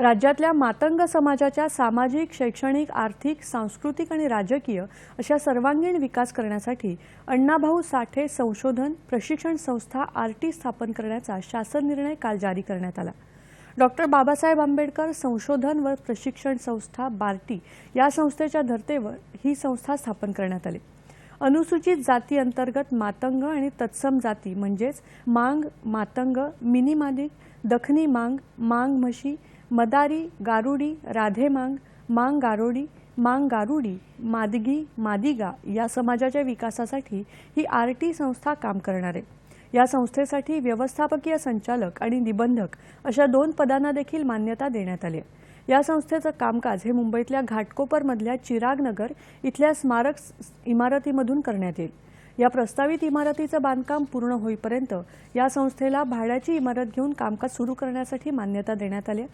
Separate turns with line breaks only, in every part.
राज्यातल्या मातंग समाजाच्या सामाजिक शैक्षणिक आर्थिक सांस्कृतिक आणि राजकीय अशा सर्वांगीण विकास करण्यासाठी अण्णाभाऊ साठे संशोधन प्रशिक्षण संस्था आरटी स्थापन करण्याचा शासन निर्णय काल जारी करण्यात आला. डॉक्टर बाबासाहेब आंबेडकर संशोधन व प्रशिक्षण संस्था बार्टी या संस्थेच्या धर्तेवर ही संस्था स्थापन करण्यात आली. अनुसूचित जाती अंतर्गत मातंग आणि तत्सम जाती म्हणजेच मांग मातंग मिनी मालिक दखनी मांग मांग म्हशी मदारी गारुडी राधे मांग मांग गारोडी मांग गारुडी मादगी मादिगा या समाजाच्या विकासासाठी ही आर टी संस्था काम करणार आहे. या संस्थेसाठी व्यवस्थापकीय संचालक आणि निबंधक अशा दोन पदांना देखील मान्यता देण्यात आली या संस्थेचं कामकाज हे मुंबईतल्या घाटकोपरमधल्या चिराग नगर इथल्या स्मारक इमारतीमधून करण्यात येईल. या प्रस्तावित इमारतीचं बांधकाम पूर्ण होईपर्यंत या संस्थेला भाड्याची इमारत घेऊन कामकाज सुरू करण्यासाठी मान्यता देण्यात आली.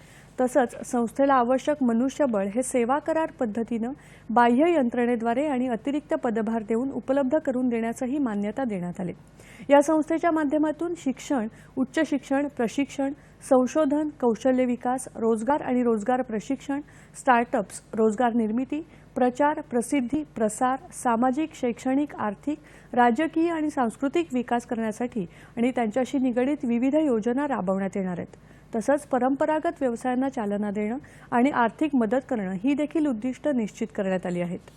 तसंच संस्थेला आवश्यक मनुष्यबळ हे सेवा करार पद्धतीनं बाह्य यंत्रणेद्वारे आणि अतिरिक्त पदभार देऊन उपलब्ध करून देण्यासही मान्यता देण्यात आली. या संस्थेच्या माध्यमातून शिक्षण उच्च शिक्षण प्रशिक्षण संशोधन कौशल्य विकास रोजगार आणि रोजगार प्रशिक्षण स्टार्टअप्स रोजगार निर्मिती प्रचार प्रसिद्धी प्रसार सामाजिक शैक्षणिक आर्थिक राजकीय आणि सांस्कृतिक विकास करण्यासाठी आणि त्यांच्याशी निगडीत विविध योजना राबवण्यात येणार आहेत. तसंच परंपरागत व्यवसायांना चालना देणं आणि आर्थिक मदत करणं ही देखील उद्दिष्ट निश्चित करण्यात आली आहेत.